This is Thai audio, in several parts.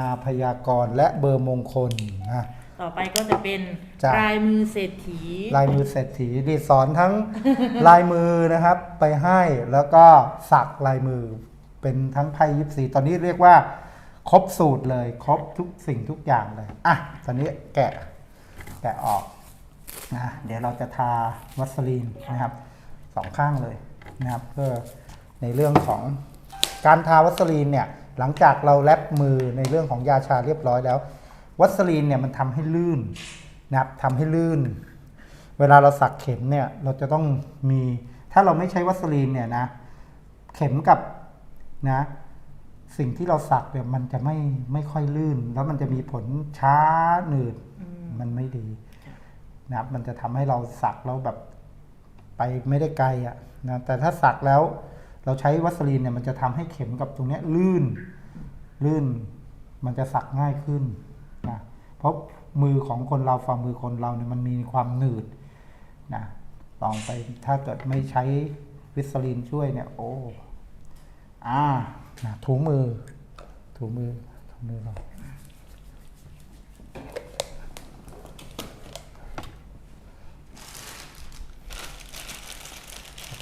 อาพยากรณ์และเบอร์มงคลนะ ต่อไปก็จะเป็นจ้ะ ลายมือเศรษฐี ลายมือเศรษฐีดีสอนทั้ง ลายมือนะครับไปให้แล้วก็สักลายมือเป็นทั้งไพ่ยิปซีตอนนี้เรียกว่า ครบสูตรเลย ครบทุกสิ่งทุกอย่างเลย อะ ตอนนี้แกะแกะออกนะเดี๋ยวเราจะทาวัสลีนนะครับสองข้างเลยนะครับเพื่อในเรื่องของการทาวัสลีนเนี่ย หลังจากเราแลบมือในเรื่องของยาชาเรียบร้อยแล้ว วัสลีนเนี่ยมันทำให้ลื่นนะครับทำให้ลื่น เวลาเราสักเข็มเนี่ยเราจะต้องมี ถ้าเราไม่ใช้วัสลีนเนี่ยนะเข็มกับนะสิ่งที่เราสักเนี่ยมันจะไม่ไม่ค่อยลื่น แล้วมันจะมีผลช้าหนืดมันไม่ดีนะครับมันจะทำให้เราสักแล้วแบบไปไม่ได้ไกลอะ่ะนะแต่ถ้าสักแล้ว เราใช้วัสลีนเนี่ยมันจะทำให้เข็มกับตรงนี้ลื่น ลื่น มันจะสักง่ายขึ้นนะเพราะมือของคนเราฝ่ามือคนเราเนี่ยมันมีความหนืดนะลองไปถ้าเกิดไม่ใช้วิสลีนช่วยเนี่ย โอ้อ่านะถูมือ ถูมือถูมือเรา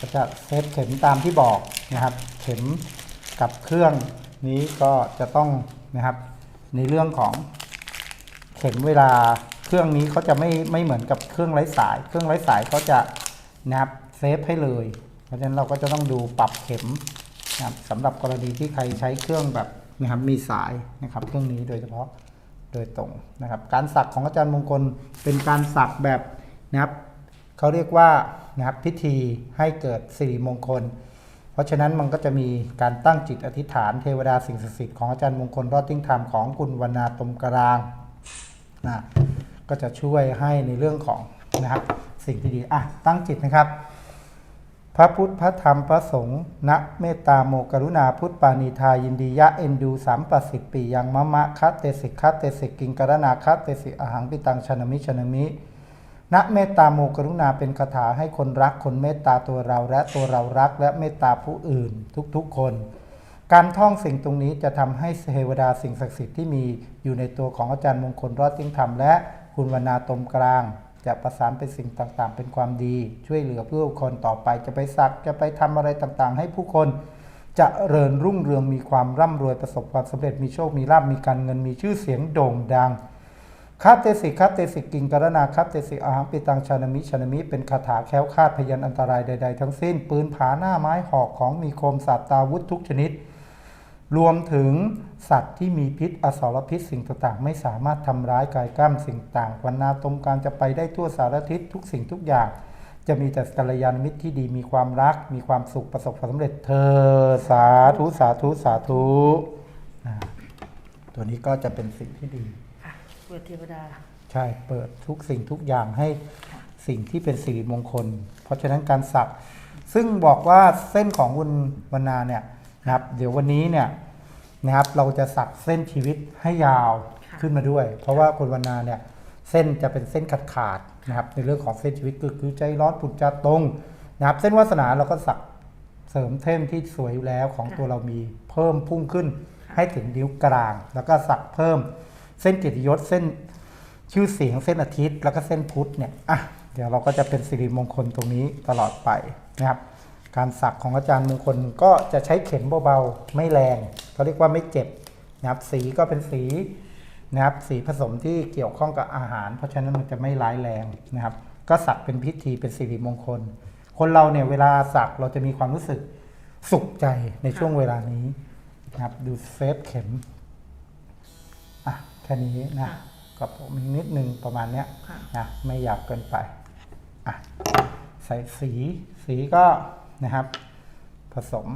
ก็จะเซตเข็มตามที่บอกนะครับ เข็มกับเครื่องนี้ก็จะต้องนะครับ ในเรื่องของเข็มเวลาเครื่องนี้เขาจะไม่ไม่เหมือนกับเครื่องไร้สาย เครื่องไร้สายเขาจะนะครับเซฟให้เลย เพราะฉะนั้นเราก็จะต้องดูปรับเข็มนะครับสำหรับกรณีที่ใครใช้เครื่องแบบนะครับมีสายนะครับเครื่องนี้โดยเฉพาะโดยตรงนะครับ การสักของอาจารย์มงคลเป็นการสักแบบนะครับเขาเรียกว่า นะครับพิธีให้เกิดสิริมงคล เพราะฉะนั้นมันก็จะมีการตั้งจิตอธิษฐานเทวดาสิ่งศักดิ์สิทธิ์ของอาจารย์มงคลรอดทิ้งธรรมของคุณวรรณาตมกรางนะก็จะช่วยให้ในเรื่องของนะครับสิ่งที่ดีอะตั้งจิตนะครับ พระพุทธพระธรรมพระสงฆ์ณเมตตาโมกรุณาพุทธปานีทายินดียะเอ็นดูสามปัสสิปียังมะมะคัตเตสิกคัตเตสิกกิงกรณาคัตเตสิอาหังปิตังชนมิชนมิ ณเมตตาโมกรุณาเป็นคาถาให้คนรักคนเมตตาตัวเราและตัวเรารักและเมตตาผู้อื่นทุกๆคน การท่องสิ่งตรงนี้จะทำให้เทวดาสิ่งศักดิ์สิทธิ์ที่มีอยู่ในตัวของอาจารย์มงคลรอดทิ้งธรรมและคุณวรรณาตมกลาง จะประสานเป็นสิ่งต่างๆ เป็นความดี ช่วยเหลือผู้คนต่อไปจะไปสักจะไปทำอะไรต่างๆ ให้ผู้คนจะเริญรุ่งเรืองมีความร่ำรวยประสบความสำเร็จมีโชคมีลาภมีการเงินมีชื่อเสียงโด่งดัง คาเตสิคาเตสิกิงกรณาคาเตสิอาหังปิตังชานามิชานามิเป็นคาถาแคล้วคาดพยันอันตรายใด ๆ ทั้งสิ้น ปืนผาหน้าไม้หอกของมีคมสัตว์ตาวุธทุกชนิด รวมถึงสัตว์ที่มีพิษอสรพิษสิ่งต่างๆ ไม่สามารถทำร้ายกายกล้ามสิ่งต่างวันนาตมการจะไปได้ทั่วสารทิศทุกสิ่งทุกอย่าง จะมีแต่กัลยาณมิตรที่ดีมีความรัก มีความสุขประสบความสำเร็จเธอสาธุสาธุสาธุตัวนี้ก็จะเป็นสิ่งที่ดี เปิดเทวดา ใช่เปิดทุกสิ่งทุกอย่างให้สิ่งที่เป็นสิริมงคล เพราะฉะนั้นการสักซึ่งบอกว่าเส้นของคุณวรรณาเนี่ยนะครับ เดี๋ยววันนี้เนี่ยนะครับเราจะสักเส้นชีวิตให้ยาวค่ะขึ้นมาด้วย เพราะว่าคุณวรรณาเนี่ยเส้นจะเป็นเส้นขาดขาดๆนะครับในเรื่องของเส้นชีวิตคือคือใจร้อนปุจจาตรงนะครับเส้นวาสนาเราก็สักเสริมเทมที่สวยอยู่แล้วของตัวเรามีเพิ่มพุ่งขึ้นให้ถึงนิ้วกลาง แล้วก็สักเพิ่ม เส้นเกียรติยศเส้นชื่อเสียงเส้นอาทิตย์ แล้วก็เส้นพุธเนี่ยอะเดี๋ยวเราก็จะเป็นสิริมงคลตรงนี้ตลอดไปนะครับ การสักของอาจารย์มงคลก็จะใช้เข็มเบาๆไม่แรงเขาเรียกว่าไม่เจ็บนะครับสีก็เป็นสีนะครับสีผสมที่เกี่ยวข้องกับอาหาร เพราะฉะนั้นมันจะไม่ร้ายแรงนะครับ ก็สักเป็นพิธีเป็นสิริมงคล คนเราเนี่ยเวลาสักเราจะมีความรู้สึกสุขใจในช่วงเวลานี้นะครับดูเซฟเข็ม ค่นี้นะค่ะก็ผมอีกนิดนึงประมาณเนี้ยค่ะนะไม่อยากเกินไปอะใส่สีสีก็นะครับ ผสม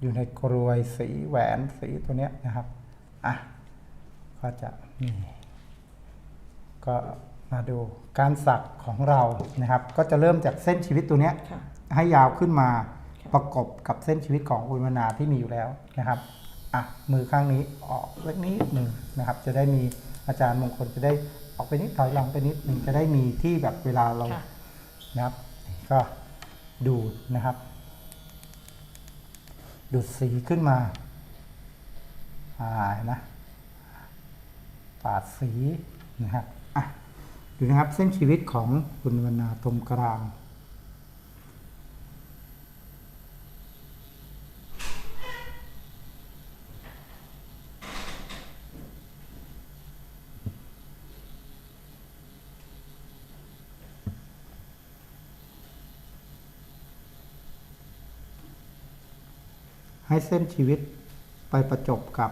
อยู่ในกรวยสีแหวนสีตัวเนี้ยนะครับอะก็จะนี่ก็มาดูการสักของเรานะครับ ก็จะเริ่มจากเส้นชีวิตตัวเนี้ยค่ะให้ยาวขึ้นมาประกบกับเส้นชีวิตของคุณวนาที่มีอยู่แล้วนะครับ อะมือข้างนี้ออกเล็กนิดหนึ่งนะครับ จะได้มีอาจารย์มงคลจะได้ออกไปนิดถอยหลังไปนิดหนึ่งจะได้มีที่แบบเวลาเราค่ะ นะครับ ก็ดูดนะครับ ดูดสีขึ้นมาอ่าเห็นนะาดสีนะครับอะดูนะครับเส้นชีวิตของคุณวรรณาตรงกลาง ให้เส้นชีวิตไปประจบกับ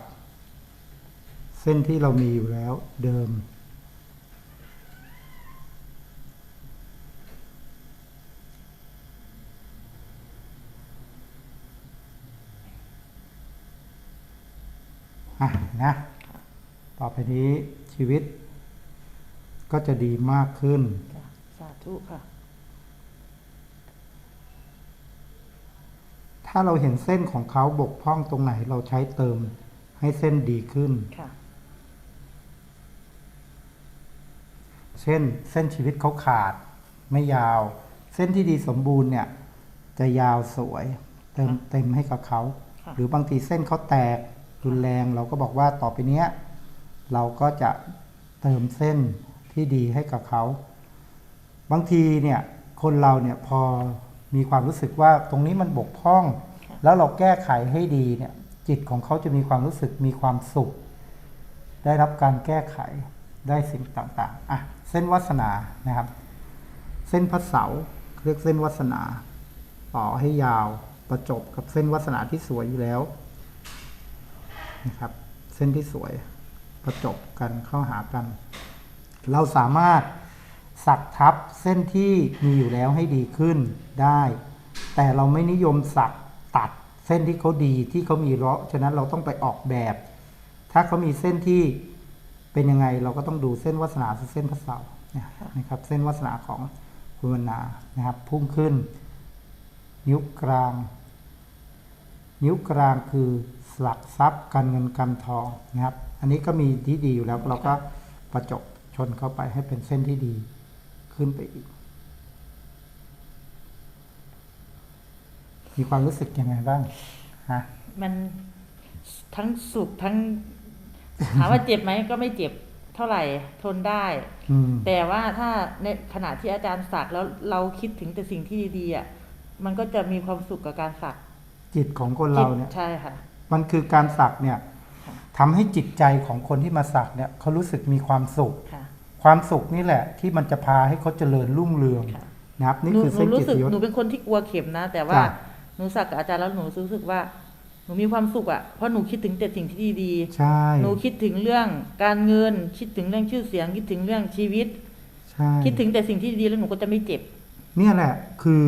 เส้นที่เรามีอยู่แล้วเดิม อะนะ ต่อไปนี้ชีวิตก็จะดีมากขึ้น สาธุค่ะ ถ้าเราเห็นเส้นของเขาบกพร่องตรงไหนเราใช้เติมให้เส้นดีขึ้นค่ะเช่นเส้นชีวิตเขาขาดไม่ยาว เส้นที่ดีสมบูรณ์เนี่ย จะยาวสวย เติมค่ะเต็มให้กับเขาค่ะหรือบางทีเส้นเขาแตกรุนแรง เราก็บอกว่าต่อไปเนี้ย เราก็จะเติมเส้นที่ดีให้กับเขา บางทีเนี่ย คนเราเนี่ยพอ มีความรู้สึกว่าตรงนี้มันบกพร่อง แล้วเราแก้ไขให้ดีเนี่ย จิตของเขาจะมีความรู้สึกมีความสุข ได้รับการแก้ไขได้สิ่งต่างๆอะเส้นวาสนานะครับ เส้นพระเสาเรียกเส้นวาสนาต่อให้ยาวประจบกับเส้นวาสนาที่สวยอยู่แล้วนะครับ เส้นที่สวยประจบกันเข้าหากัน เราสามารถ สักทับเส้นที่มีอยู่แล้วให้ดีขึ้นได้ แต่เราไม่นิยมสักตัดเส้นที่เขาดีที่เขามีเลาะฉะนั้นเราต้องไปออกแบบ ถ้าเขามีเส้นที่เป็นยังไงเราก็ต้องดูเส้นวาสนาเส้นพระเสานี่ยนะครับ เส้นวาสนาของคุณวรรณานะครับ พุ่งขึ้น นิ้วกลาง นิ้วกลางคือหลักทรัพย์การเงินการทองนะครับ อันนี้ก็มีที่ดีอยู่แล้วเราก็ประจบชนเข้าไปให้เป็นเส้นที่ดี ขึ้นไปอีก มีความรู้สึกยังไงบ้างฮะมันทั้งสุขทั้งถามว่าเจ็บไหมก็ไม่เจ็บเท่าไหร่ทนได้อืมแต่ว่าถ้าในขณะที่อาจารย์สักแล้วเราคิดถึงแต่สิ่งที่ดีๆอะมันก็จะมีความสุขกับการสัก จิตของคนเราเนี่ยใช่ค่ะ มันคือการสักเนี่ยค่ะทำให้จิตใจของคนที่มาสักเนี่ยเขารู้สึกมีความสุข ค่ะความสุขนี่แหละ ที่มันจะพาให้เขาเจริญรุ่งเรืองค่ะนะครับนี่หนูคือหนูเส้นรู้จิตสึกยศหนูเป็นคนที่กลัวเข็มนะ แต่ว่าจ้ะหนูสักกับอาจารย์แล้วหนูรู้สึกว่าหนูมีความสุขอะเพราะหนูคิดถึงแต่สิ่งที่ดีๆใช่หนูคิดถึงเรื่องการเงิน คิดถึงเรื่องชื่อเสียง คิดถึงเรื่องชีวิตใช่คิดถึงแต่สิ่งที่ดีแล้วหนูก็จะไม่เจ็บ เนี่ยแหละคือ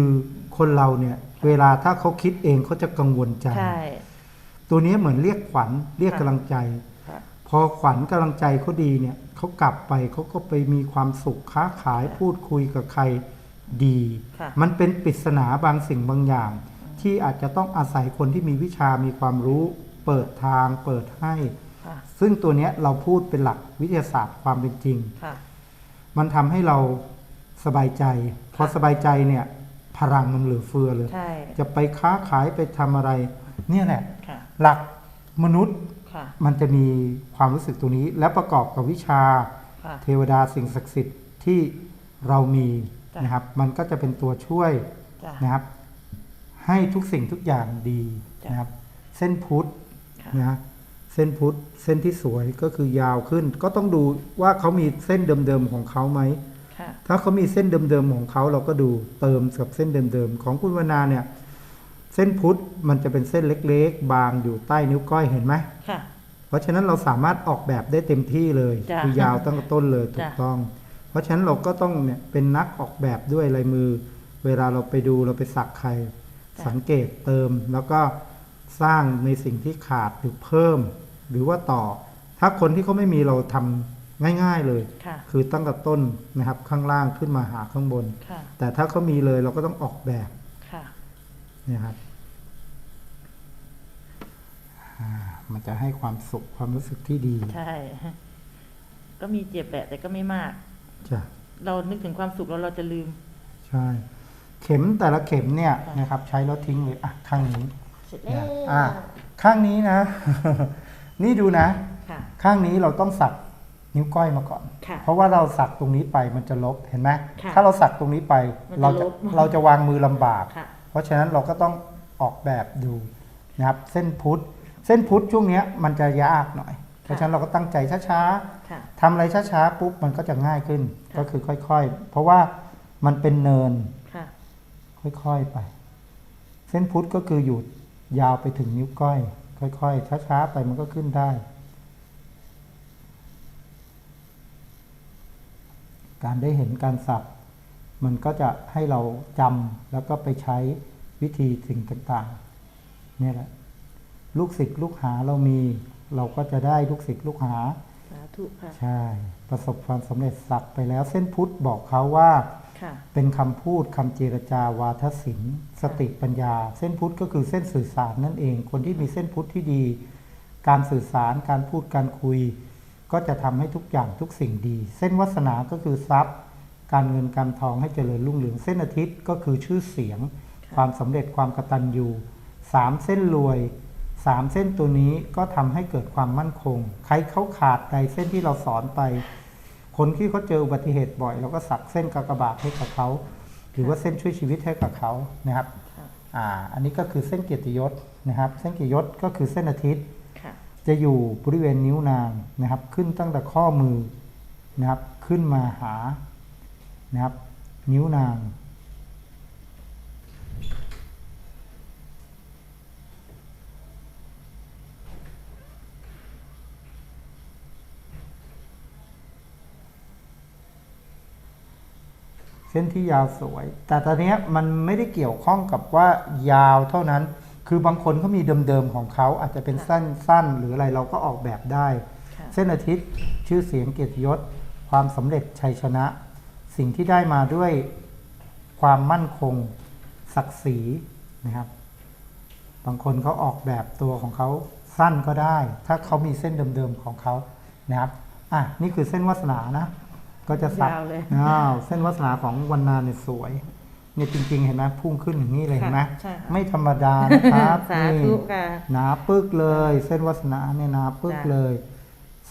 คนเราเนี่ย เวลาถ้าเขาคิดเองเขาจะกังวลใจใช่ตัวนี้เหมือนเรียกขวัญเรียกค่ะกำลังใจค่ะพอขวัญกำลังใจเขาดีเนี่ย เขากลับไปเขาก็ไปมีความสุขค้าขายพูดคุยกับใครดีค่ะมันเป็นปริศนาบางสิ่งบางอย่าง ที่อาจจะต้องอาศัยคนที่มีวิชามีความรู้ เปิดทางเปิดให้ค่ะซึ่งตัวเนี้ยเราพูดเป็นหลักวิทยาศาสตร์ความเป็นจริงค่ะมันทำให้เราสบายใจ พอค่ะสบายใจเนี่ยพลังมันเหลือเฟือเลยใช่จะไปค้าขายไปทำอะไร เนี่ยแหละค่ะหลักมนุษย์ค่ะ มันจะมีความรู้สึกตรงนี้ และประกอบกับวิชาค่ะเทวดาสิ่งศักดิ์สิทธิ์ที่เรามีจ้ะนะครับ มันก็จะเป็นตัวช่วยจ้ะนะครับ ให้ทุกสิ่งทุกอย่างดีจ้ะนะครับ เส้นพุทธค่ะนะเส้นพุทธเส้นที่สวยก็คือยาวขึ้น ก็ต้องดูว่าเขามีเส้นเดิมๆของเขาไหมค่ะถ้าเขามีเส้นเดิมๆของเขาเราก็ดูเติมกับเส้นเดิมๆของคุณวนาเนี่ย เส้นพุทธมันจะเป็นเส้นเล็กๆ บางอยู่ใต้นิ้วก้อยเห็นไหมค่ะเพราะฉะนั้นเราสามารถออกแบบได้เต็มที่เลยจ้ะคือยาวตั้งแต่ต้นเลยถูกจ้ะต้อง เพราะฉะนั้นเราก็ต้องเนี่ยเป็นนักออกแบบด้วยลายมือ เวลาเราไปดูเราไปสักใคร สังเกตเติมแล้วก็สร้างในสิ่งที่ขาดหรือเพิ่ม หรือว่าต่อ ถ้าคนที่เขาไม่มีเราทำง่ายๆเลยค่ะคือตั้งแต่ต้นนะครับข้างล่างขึ้นมาหาข้างบนค่ะแต่ถ้าเขามีเลยเราก็ต้องออกแบบค่ะเนี่ยครับอ่ามันจะให้ความสุขความรู้สึกที่ดี ใช่ ก็มีเจ็บแหละแต่ก็ไม่มากจ้ะเรานึกถึงความสุขแล้วเราจะลืม ใช่ เข็มแต่ละเข็มเนี่ยค่ะนะครับ ใช้แล้วทิ้งเลยอะข้างนี้เสร็จแล้นะวอะข้างนี้นะ นี่ดูนะค่ะข้างนี้เราต้องสักนิ้วก้อยมาก่อนค่ะเพราะว่าเราสักตรงนี้ไปมันจะลบเห็นไหมค่ะถ้าเราสักตรงนี้ไปมันจะเราจะลบเราจะวางมือลำบากค่ะ เพราะฉะนั้นเราก็ต้องออกแบบดูนะครับเส้นพุทธเส้นพุทธช่วงเนี้ยมันจะยากหน่อย เพราะฉะนั้นเราก็ตั้งใจช้าค่ะๆทำอะไรช้าๆปุ๊บมันก็จะง่ายขึ้นค่ะก็คือค่อยๆ เพราะว่ามันเป็นเนินค่ะค่อยๆไป เส้นพุทธก็คืออยู่ยาวไปถึงนิ้วก้อย ค่อยๆช้าๆไปมันก็ขึ้นได้ การได้เห็นการสัก มันก็จะให้เราจำแล้วก็ไปใช้วิธีสิ่งต่างๆเนี่ยแหละลูกศิษย์ลูกหาเรามี เราก็จะได้ลูกศิษย์ลูกหาสาธุค่ะใช่ ประสบความสำเร็จสักไปแล้ว เส้นพุทธบอกเขาว่าค่ะเป็นคำพูดคำเจรจาวาทศิลป์สติปัญญา เส้นพุทธก็คือเส้นสื่อสารนั่นเอง คนที่มีเส้นพุทธที่ดี การสื่อสารการพูดการคุย ก็จะทำให้ทุกอย่างทุกสิ่งดี เส้นวาสนาก็คือทรัพย์ การเงินการทองให้เจริญรุ่งเรืองเส้นอาทิตย์ก็คือชื่อเสียงค่ะความสำเร็จความกตัญญูสามเส้นรวยสามเส้นตัวนี้ก็ทำให้เกิดความมั่นคง ใครเขาขาดใดเส้นที่เราสอนไป คนที่เขาเจออุบัติเหตุบ่อยเราก็สักเส้นกากบาทให้กับเขาหรือว่าเส้นช่วยชีวิตให้กับเขานะครับค่ะอ่าอันนี้ก็คือเส้นเกียรติยศนะครับ เส้นเกียรติยศก็คือเส้นอาทิตย์ค่ะจะอยู่บริเวณนิ้วนางนะครับ ขึ้นตั้งแต่ข้อมือนะครับ ขึ้นมาหา นะครับ นิ้วนาง เส้นที่ยาวสวย แต่ตอนเนี้ยมันไม่ได้เกี่ยวข้องกับว่ายาวเท่านั้น คือบางคนเขามีเดิมๆของเขาอาจจะเป็นสั้นสั้นหรืออะไรเราก็ออกแบบได้ค่ะเส้นอาทิตย์ชื่อเสียงเกียรติยศ ความสำเร็จชัยชนะ สิ่งที่ได้มาด้วยความมั่นคงศักดิ์ศรีนะครับ บางคนเขาออกแบบตัวของเขาสั้นก็ได้ ถ้าเขามีเส้นเดิมๆของเขานะครับอะนี่คือเส้นวาสนานะ ก็จะสักยาวเลยอ้าวเส้นวาสนาของวันนาเนี่ยสวยเนี่ยจริง ๆ เห็นไหมพุ่งขึ้นอย่างนี้เลยเห็นไหมใช่ค่ะไม่ธรรมดานะครับสานี่ธุค่ะหนาปึกเลย เส้นวาสนาเนี่ยหนาปึกจ้ะเลย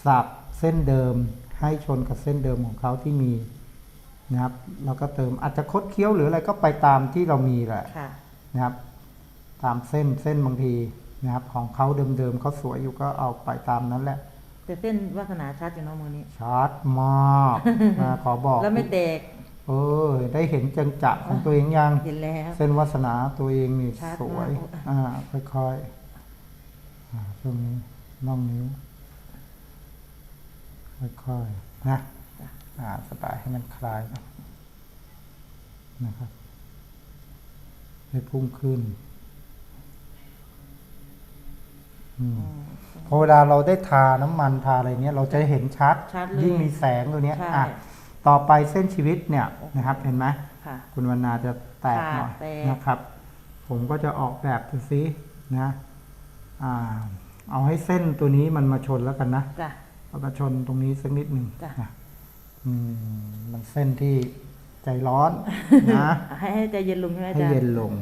สับเส้นเดิมให้ชนกับเส้นเดิมของเขาที่มี นะครับแล้วก็เติมอาจจะคดเคี้ยวหรืออะไรก็ไปตามที่เรามีแหละค่ะนะครับ ตามเส้นเส้นบางทีนะครับ ของเขาเดิมๆเขาสวยอยู่ก็เอาไปตามนั้นแหละแต่เส้นวาสนาชัดอยู่เน้องมือนี้ชัดมากนะขอบอกแล้วไม่แตกเออได้เห็นจังจะของตัวเองยังเห็นแล้วเส้นวาสนาตัวเองนี่ชัดสวยมากอ่าค่อยๆอ่าตรงนี้น่องนิ้วค่อยๆนะ อ่าสบายให้มันคลายนะนะครับ ให้พุ่งขึ้นอืมอืมพอเวลาเราได้ทาน้ำมันทาอะไรเนี้ยเราจะเห็นชัดชัดเลยยิ่งมีแสงตัวเนี้ยใช่อะต่อไปเส้นชีวิตเนี่ยนะครับ เห็นไหมค่ะคุณวรรณาจะแตกหน่อยค่ะแตกนะครับ ผมก็จะออกแบบดูซินะอ่าเอาให้เส้นตัวนี้มันมาชนแล้วกันนะจ้ะเอามาชนตรงนี้สักนิดหนึ่งจ้ะนะอื มมันเส้นที่ใจร้อนนะให้ให้ใจเย็นลงใช่ไหมอาให้จารย์เย็นลง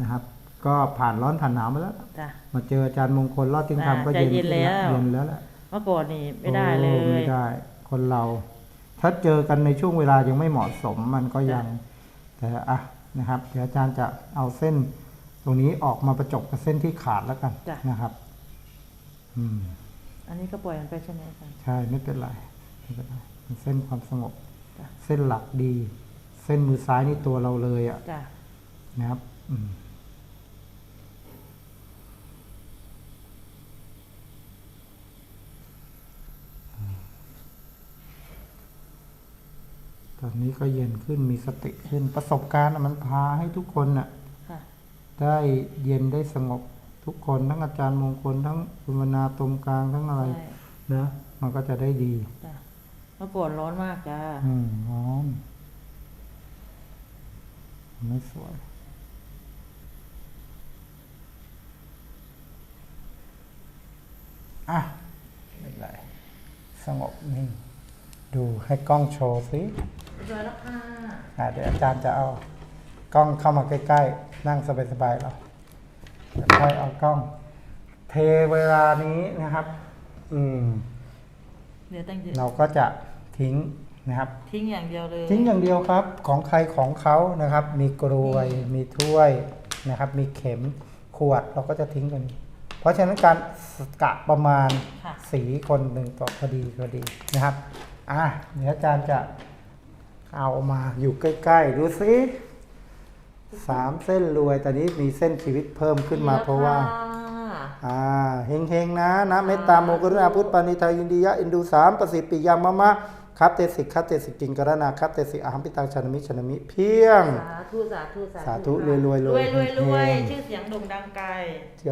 นะครับ ก็ผ่านร้อนผ่านหนาวมาแล้วจ้ะมาเจออาจารย์มงคลรอดจึงอ่าทำก็ใจเย็นเย็นขึ้นแล้วเย็นแล้วแหละเมื่อก่อนนี่ไม่ได้เลโอ้ยไม่ได้ คนเรา ถ้าเจอกันในช่วงเวลายังไม่เหมาะสมมันก็ยัง แต่อะนะครับเดี๋ยวอาจารย์จะเอาเส้น ตรงนี้ออกมาประจบกับเส้นที่ขาดแล้วกันจ้ะนะครับ อืม อันนี้ก็ปล่อยมันไปใช่ไหมอาจารย์ใช่ไม่เป็นไรไม่เป็นไร เป็นเส้นความสงบจ้ะเส้นหลักดี เส้นมือซ้ายนี่ตัวเราเลยอะจ้ะนะครับอืมตอนนี้ก็เย็นขึ้นมีสติขึ้นประสบการณ์อะมันพาให้ทุกคนน่ะค่ะได้เย็นได้สงบทุกคนทั้งอาจารย์มงคลทั้งคุณวรรณาตรงกลางทั้งอะไรใช่นะ มันก็จะได้ดีจ้ะ เมื่อก่อนร้อนมากจ้าอืมร้อน ไม่สวยอะไม่เป็นไรสงบนิ่ง ดูให้กล้องโชว์สิสวยแล้วค่ะอะเดี๋ยวอาจารย์จะเอากล้องเข้ามาใกล้ๆ นั่งสบายๆเราเดี๋ยวค่อยเอากล้อง เทเวลานี้นะครับ อืมเดี๋ยวตั้งเยอะเราก็จะ ทิ้งนะครับทิ้งอย่างเดียวเลยทิ้งอย่างเดียวครับของใครของเขานะครับ มีกรวยนี่มีถ้วยนะครับ มีเข็มขวดเราก็จะทิ้งกัน เพราะฉะนั้นการกะประมาณค่ะสีคนหนึ่งต่อพอดีพอดีนะครับอะเดี๋ยวอาจารย์จะเอามาอยู่ใกล้ๆ ดูสิสามเส้นรวยตอนนี้มีเส้นชีวิตเพิ่มขึ้นมาแล้วเพราะว่าค่อ่าเฮงๆนะนะเมตตาโมกรุณาพุทธปานิทายินดียะอินดูสามประสิทธิปิยามะมะ ครับเตสิกครับเตสิกิงกรณาครับเตสิอาหัมปิตังชนมิชนมิเพียง สาธุสาธุสาธุรวยๆรวยรวยรวยเฮงๆชื่อเสียงโด่งดังไกลใจ